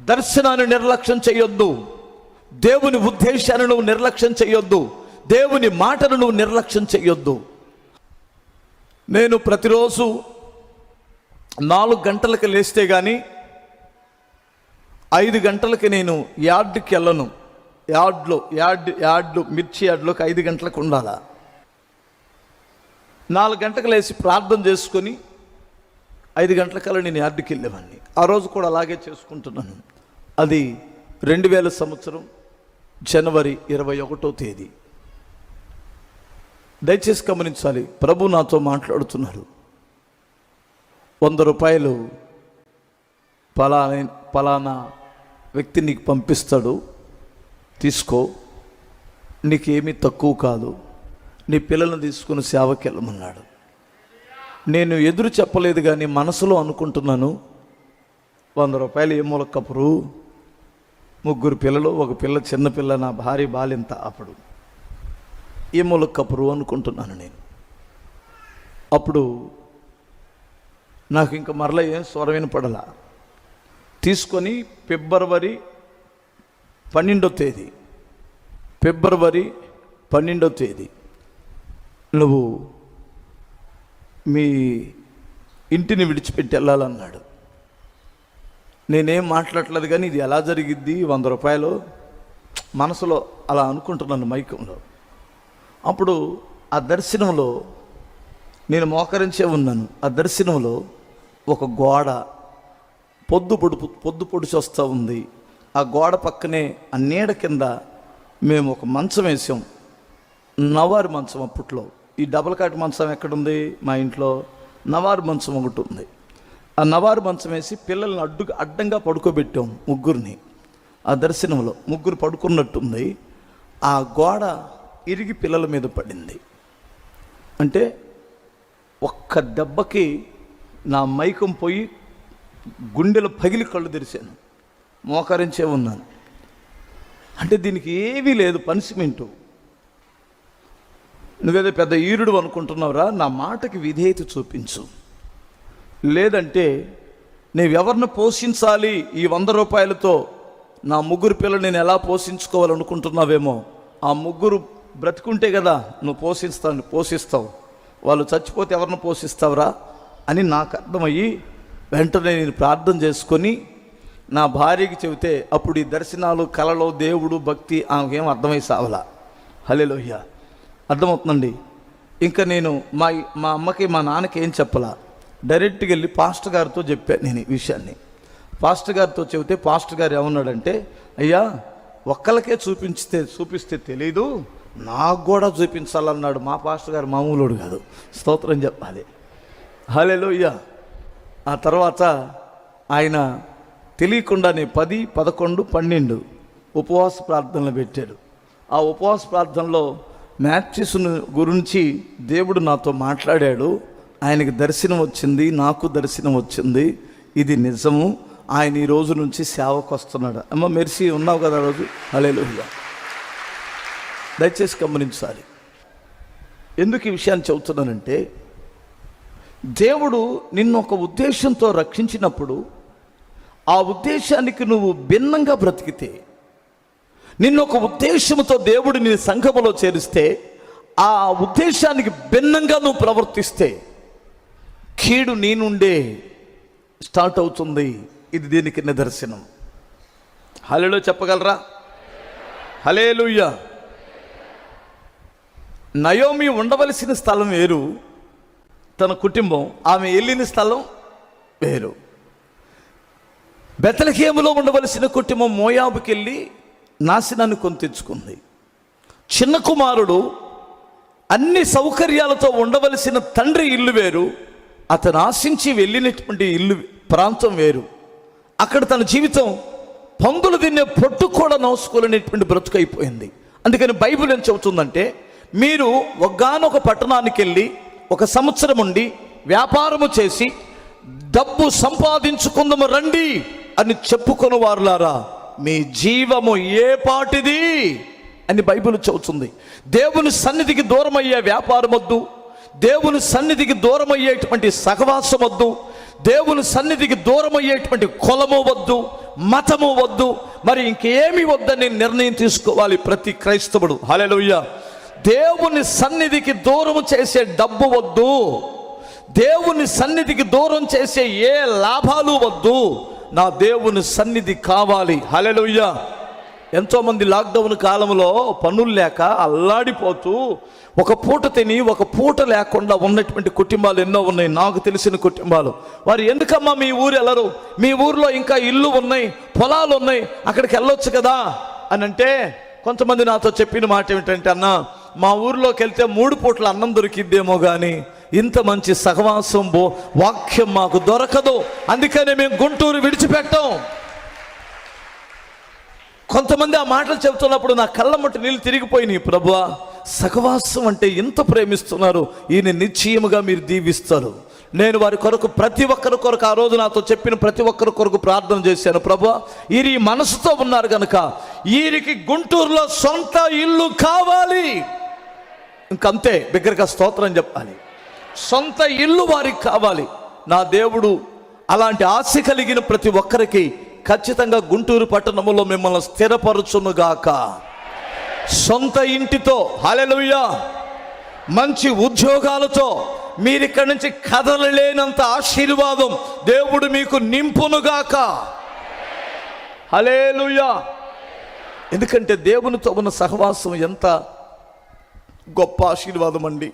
దర్శనాన్ని నిర్లక్ష్యం చేయొద్దు. దేవుని ఉద్దేశాన్ని నువ్వు నిర్లక్ష్యం చేయొద్దు. దేవుని మాటను నువ్వు నిర్లక్ష్యం చేయొద్దు. నేను ప్రతిరోజు నాలుగు గంటలకు లేస్తే కానీ ఐదు గంటలకి నేను యార్డ్కి వెళ్ళను. యార్డ్లో యార్డ్ యార్డ్లు మిర్చి యార్డ్లోకి ఐదు గంటలకు ఉండాలా? నాలుగు గంటలకు లేచి ప్రార్థన చేసుకొని ఐదు గంటలకల్లా నేను యార్డుకి వెళ్ళేవాడిని ఆ రోజు కూడా అలాగే చేసుకుంటున్నాను. అది రెండు వేల సంవత్సరం జనవరి ఇరవై ఒకటో తేదీ. దయచేసి గమనించాలి ప్రభు నాతో మాట్లాడుతున్నారు వంద రూపాయలు పలానా పలానా వ్యక్తి నీకు పంపిస్తాడు. తీసుకో. నీకేమీ తక్కువ కాదు. నీ పిల్లల్ని తీసుకుని సేవకి వెళ్ళమన్నాడు నేను ఎదురు చెప్పలేదు కానీ మనసులో అనుకుంటున్నాను. వంద రూపాయలు ఏ మూలకపురు ముగ్గురు పిల్లలు ఒక పిల్ల చిన్నపిల్ల నా భార్య బాలింత అప్పుడు. ఏ మూలకపురు అనుకుంటున్నాను నేను. అప్పుడు నాకు ఇంకా మరలా ఏం స్వరం వినపడలా. తీసుకొని ఫిబ్రవరి పన్నెండో తేదీ. ఫిబ్రవరి పన్నెండో తేదీ. నువ్వు మీ ఇంటిని విడిచిపెట్టి వెళ్ళాలన్నాడు. నేనేం మాట్లాడలేదు కానీ ఇది ఎలా జరిగిద్ది? వంద రూపాయలు? మనసులో అలా అనుకుంటున్నాను మైకంలో. అప్పుడు ఆ దర్శనంలో నేను మోకరించే ఉన్నాను. ఆ దర్శనంలో ఒక గోడ పొద్దు పొడుపు పొద్దు పొడిచి వస్తూ ఉంది. ఆ గోడ పక్కనే ఆ నీడ కింద మేము ఒక మంచం వేసాం. నవారు మంచం అప్పట్లో. ఈ డబల్ కాట్ మంచం ఎక్కడుంది? మా ఇంట్లో నవారు మంచం ఒకటి ఉంది. ఆ నవారు మంచం వేసి పిల్లల్ని అడ్డు అడ్డంగా పడుకోబెట్టాం ముగ్గురిని. ఆ దర్శనంలో ముగ్గురు పడుకున్నట్టుంది. ఆ గోడ ఇరిగి పిల్లల మీద పడింది. అంటే ఒక్క దెబ్బకి నా మైకం పోయి గుండెలు పగిలి కళ్ళు తెరిచాను. మోకరించే ఉన్నాను. అంటే దీనికి ఏమీ లేదు పనిష్మెంటు. నువ్వేదో పెద్ద ఈరుడు అనుకుంటున్నావురా నా మాటకి విధేయత చూపించు. లేదంటే నీవెవరిని పోషించాలి ఈ వంద రూపాయలతో? నా ముగ్గురు పిల్లలు నేను ఎలా పోషించుకోవాలనుకుంటున్నావేమో? ఆ ముగ్గురు బ్రతుకుంటే కదా నువ్వు పోషిస్తాను పోషిస్తావు. వాళ్ళు చచ్చిపోతే ఎవరిని పోషిస్తావురా అని నాకు అర్థమయ్యి వెంటనే నేను ప్రార్థన చేసుకొని నా భార్యకి చెబితే అప్పుడు ఈ దర్శనాలు కళలో దేవుడు భక్తి ఆమెకేం అర్థమై సావలా. హలేలోహ్య అర్థమవుతుందండి? ఇంకా నేను మా మా అమ్మకి మా నాన్నకి ఏం చెప్పలా? డైరెక్ట్గా వెళ్ళి పాస్టర్ గారితో చెప్పాను నేను ఈ విషయాన్ని. పాస్టర్ గారితో చెబితే పాస్టర్ గారు ఏమన్నాడంటే అయ్యా ఒక్కలకే చూపించితే చూపిస్తే తెలీదు నాకు కూడా చూపించాలన్నాడు మా పాస్టర్ గారు మామూలుడు కాదు. స్తోత్రం చెప్పాలి. హలేలోయ్య ఆ తర్వాత ఆయన తెలియకుండానే పది పదకొండు పన్నెండు ఉపవాస ప్రార్థనలు పెట్టాడు. ఆ ఉపవాస ప్రార్థనలో మ్యాథ్సిస్ను గురించి దేవుడు నాతో మాట్లాడాడు. ఆయనకి దర్శనం వచ్చింది నాకు దర్శనం వచ్చింది. ఇది నిజము. ఆయన ఈ రోజు నుంచి సేవకు వస్తున్నాడు అమ్మ మెరిసి ఉన్నావు కదా రోజు? అలేలుగా దయచేసి గమనించాలి. ఎందుకు ఈ విషయాన్ని చెబుతున్నానంటే దేవుడు నిన్ను ఒక ఉద్దేశంతో రక్షించినప్పుడు ఆ ఉద్దేశానికి నువ్వు భిన్నంగా బ్రతికితే నిన్ను ఒక ఉద్దేశంతో దేవుడు నీ సంఘములో చేరిస్తే ఆ ఉద్దేశానికి భిన్నంగా నువ్వు ప్రవర్తిస్తే కీడు నీ నుండే స్టార్ట్ అవుతుంది. ఇది దీనికి నిదర్శనం. హలేలో చెప్పగలరా? హలేలుయ్య నయోమి ఉండవలసిన స్థలం వేరు తన కుటుంబం ఆమె వెళ్ళిన స్థలం వేరు. బెతలహేములో ఉండవలసిన కుటుంబం మోయాబుకి వెళ్ళి నాశనాన్ని కొని తెచ్చుకుంది. చిన్న కుమారుడు అన్ని సౌకర్యాలతో ఉండవలసిన తండ్రి ఇల్లు వేరు అతను ఆశించి వెళ్ళినటువంటి ఇల్లు ప్రాంతం వేరు. అక్కడ తన జీవితం పందులు తినే పొట్టు కూడా నోసుకోలేనటువంటి బ్రతుకైపోయింది అందుకని బైబిల్ ఏం చెబుతుందంటే మీరు ఒగ్గానొక పట్టణానికి వెళ్ళి ఒక సంవత్సరం ఉండి వ్యాపారము చేసి డబ్బు సంపాదించుకుందాము రండి అని చెప్పుకొని వారులారా మీ జీవము ఏ పాటిది అని బైబిల్ చెబుతుంది. దేవుని సన్నిధికి దూరం అయ్యే వ్యాపారం వద్దు దేవుని సన్నిధికి దూరం అయ్యేటువంటి సహవాసం వద్దు దేవుని సన్నిధికి దూరం అయ్యేటువంటి కులము వద్దు మతము వద్దు. మరి ఇంకేమి వద్దని నిర్ణయం తీసుకోవాలి ప్రతి క్రైస్తవుడు. హల్లెలూయా. దేవుని సన్నిధికి దూరం చేసే డబ్బు వద్దు. దేవుని సన్నిధికి దూరం చేసే ఏ లాభాలు వద్దు. నా దేవుని సన్నిధి కావాలి. హల్లెలూయా. ఎంతోమంది లాక్డౌన్ కాలంలో పనులు లేక అల్లాడిపోతూ ఒక పూట తిని ఒక పూట లేకుండా ఉన్నటువంటి కుటుంబాలు ఎన్నో ఉన్నాయి. నాకు తెలిసిన కుటుంబాలు. వారు ఎందుకమ్మా మీ ఊరు వెళ్ళరు మీ ఊర్లో ఇంకా ఇల్లు ఉన్నాయి పొలాలు ఉన్నాయి అక్కడికి వెళ్ళొచ్చు కదా? అని అంటే కొంతమంది నాతో చెప్పిన మాట ఏమిటంటే అన్న మా ఊర్లోకి వెళ్తే మూడు పూట్ల అన్నం దొరికిద్దేమో కానీ ఇంత మంచి సహవాసం బో వాక్యం మాకు దొరకదు. అందుకనే మేము గుంటూరు విడిచిపెట్టాం. కొంతమంది ఆ మాటలు చెబుతున్నప్పుడు నా కళ్ళ మట్టి నీళ్ళు తిరిగిపోయినాయి ప్రభువా. సహవాసం అంటే ఎంత ప్రేమిస్తున్నారు ఈయన నిశ్చయముగా మీరు దీవిస్తారు. నేను వారి కొరకు ప్రతి ఒక్కరి కొరకు ఆ రోజు నాతో చెప్పిన ప్రతి ఒక్కరి కొరకు ప్రార్థన చేశాను ప్రభు వీరి మనసుతో ఉన్నారు కనుక వీరికి గుంటూరులో సొంత ఇల్లు కావాలి. ఇంకంతే బిగ్గరగా స్తోత్రం చెప్పాలి. సొంత ఇల్లు వారికి కావాలి. నా దేవుడు అలాంటి ఆశ కలిగిన ప్రతి ఒక్కరికి ఖచ్చితంగా గుంటూరు పట్టణంలో మిమ్మల్ని స్థిరపరచునుగాక. సొంత ఇంటితో హల్లెలూయా మంచి ఉద్యోగాలతో మీరు ఇక్కడి నుంచి కదలలేనంత ఆశీర్వాదం దేవుడు మీకు నింపునుగాక. హలేలుయా ఎందుకంటే దేవునితో ఉన్న సహవాసం ఎంత గొప్ప ఆశీర్వాదం అండి